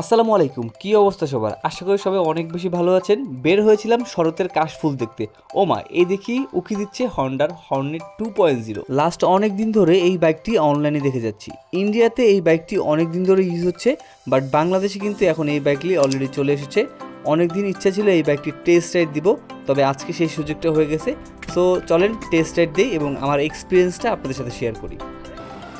আসসালামু আলাইকুম, কী অবস্থা সবার? আশা করি সবাই অনেক বেশি ভালো আছেন। বের হয়েছিলাম শরতের কাশফুল দেখতে। ও মা এই দেখি উকি দিচ্ছে হন্ডার Hornet two point zero last অনেক দিন ধরে এই বাইকটি অনলাইনে দেখে যাচ্ছি। ইন্ডিয়াতে এই বাইকটি অনেক দিন ধরে ইউজ হচ্ছে বাট বাংলাদেশে কিন্তু এখন এই বাইকটি অলরেডি চলে এসেছে। অনেক দিন ইচ্ছা ছিল এই বাইকটি টেস্ট রাইড দিব, তবে আজকে সেই সুযোগটা হয়ে গেছে। সো চলেন টেস্ট রাইড দিই এবং আমার এক্সপিরিয়েন্সটা আপনাদের সাথে শেয়ার করি।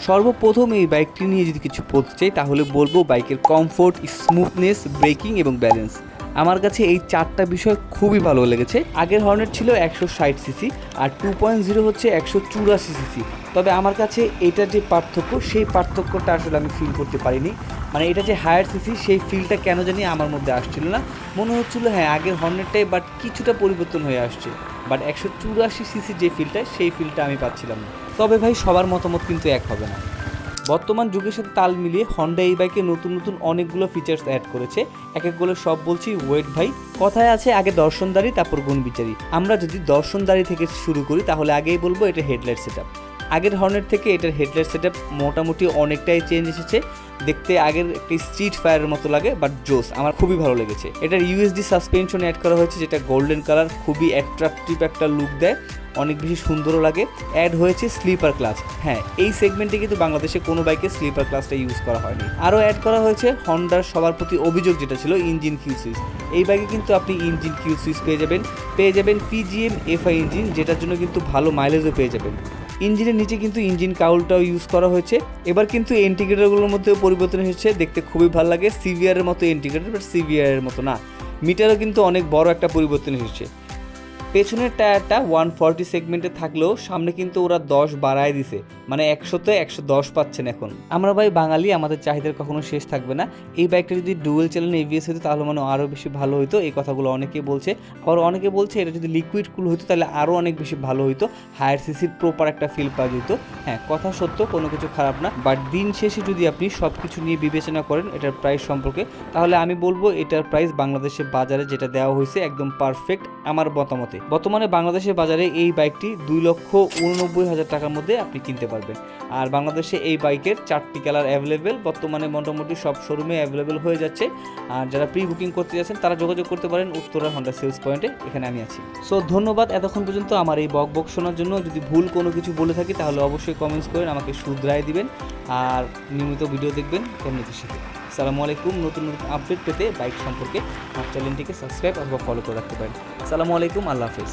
সর্বপ্রথম এই বাইকটি নিয়ে যদি কিছু বলতে চাই, তাহলে বলব বাইকের কমফোর্ট স্মুথনেস ব্রেকিং এবং ব্যালেন্স আমার কাছে এই চারটা বিষয় খুবই ভালো লেগেছে। আগের হর্নেট ছিল একশো ষাট সিসি আর টু পয়েন্ট জিরো হচ্ছে একশো চুরাশি সিসি তবে আমার কাছে এটার যে পার্থক্য, সেই পার্থক্যটা আসলে আমি ফিল করতে পারিনি। মানে এটা যে হায়ার সিসি সেই ফিলটা কেন জানি আমার মধ্যে আসছিল না। মনে হচ্ছিল হ্যাঁ আগের হর্নেটটাই বাট কিছুটা পরিবর্তন হয়ে আসছে। বাট একশো চুরাশি সিসি যে ফিলটা সেই ফিলটা আমি পাচ্ছিলাম না। তবে ভাই সবার মতামত কিন্তু এক হবে না। বর্তমান যুগের সাথে তাল মিলিয়ে হন্ডা এই বাইকে নতুন নতুন অনেকগুলো ফিচার্স অ্যাড করেছে। এক একগুলো সব বলছি ওয়েট ভাই, কথায় আছে, আগে দর্শনদারি, তারপর গুণ বিচারি আমরা যদি দর্শনদারি থেকে শুরু করি, তাহলে আগেই বলব এটা হেডলাইট সেট আগের হর্নের থেকে এটার হেডলাইট সেট মোটামুটি অনেকটাই চেঞ্জ এসেছে। দেখতে আগের একটি স্ট্রিট ফায়ারের মতো লাগে বাট জোস, আমার খুবই ভালো লেগেছে। এটার ইউএসডি সাসপেনশন অ্যাড করা হয়েছে, যেটা গোল্ডেন কালার খুবই অ্যাট্রাকটিভ একটা লুক দেয়, অনেক বেশি সুন্দরও লাগে। অ্যাড হয়েছে স্লিপার ক্লাস হ্যাঁ এই সেগমেন্টে কিন্তু বাংলাদেশে কোনো বাইকে স্লিপার ক্লাসটা ইউজ করা হয়নি। আরও অ্যাড করা হয়েছে হন্ডার সবার প্রতি অভিযোগ, যেটা ছিল ইঞ্জিন কিউ সুইচ এই বাইকে কিন্তু আপনি ইঞ্জিন কিউ সুইচ পেয়ে যাবেন। পেয়ে যাবেন পিজিএম এফআই ইঞ্জিন যেটার জন্য কিন্তু ভালো মাইলেজও পেয়ে যাবেন। ইঞ্জিনের নিচে কিন্তু ইঞ্জিন কাউলটাও ইউজ করা হয়েছে। এবার কিন্তু ইন্টিগ্রেটারগুলোর মধ্যেও পরিবর্তন হয়েছে দেখতে খুবই ভালো লাগে। সিভিআরের মতো ইন্টিগ্রেটার বাট সিভিআরের মতো না। মিটারও কিন্তু অনেক বড় একটা পরিবর্তন এসেছে। পেছনের টায়ারটা ওয়ান ফর্টি সেগমেন্টে থাকলেও সামনে কিন্তু ওরা দশ বাড়ায় দিছে। মানে একশোতে একশো দশ পাচ্ছেন এখন। আমরা ভাই বাঙালি, আমাদের চাহিদার কখনো শেষ থাকবে না। এই বাইকটা যদি ডুয়েল চ্যানেল এভিএস হতো তাহলে মানে আরও বেশি ভালো হতো এই কথাগুলো অনেকে বলছে। আবার অনেকে বলছে, এটা যদি লিকুইড কুল হতো তাহলে আরও অনেক বেশি ভালো হতো হায়ার সিসির প্রপার একটা ফিল পাওয়া যেত। হ্যাঁ কথা সত্য, কোনো কিছু খারাপ না। বাট দিন শেষে যদি আপনি সব কিছু নিয়ে বিবেচনা করেন, এটার প্রাইস সম্পর্কে, তাহলে আমি বলব এটার প্রাইস বাংলাদেশের বাজারে যেটা দেওয়া হয়েছে, একদম পারফেক্ট আমার মতামতে। বর্তমানে বাংলাদেশের বাজারে এই বাইকটি দুই লক্ষ উননব্বই হাজার টাকার মধ্যে আপনি কিনতে পারবেন আর বাংলাদেশে এই বাইকের চারটি কালার অ্যাভেলেবেল বর্তমানে মোটামুটি সব শোরুমে অ্যাভেলেবেল হয়ে যাচ্ছে। আর যারা প্রি বুকিং করতে যাচ্ছেন, তারা যোগাযোগ করতে পারেন উত্তরা হন্ডা সেলস পয়েন্টে এখানে আমি আছি। সো ধন্যবাদ এতক্ষণ পর্যন্ত আমার এই বক বক শোনার জন্য। যদি ভুল কোনো কিছু বলে থাকি, তাহলে অবশ্যই কমেন্টস করেন, আমাকে শুধরায় দিবেন। আর নিয়মিত ভিডিও দেখবেন এমনিতে শিখে সালামু আলাইকুম। নতুন নতুন আপডেট পেতে বাইক সম্পর্কে আমার চ্যানেলটিকে সাবস্ক্রাইব অথবা ফলো করে রাখতে পারেন। সালামু আলাইকুম। আল্লাহ হাফেজ।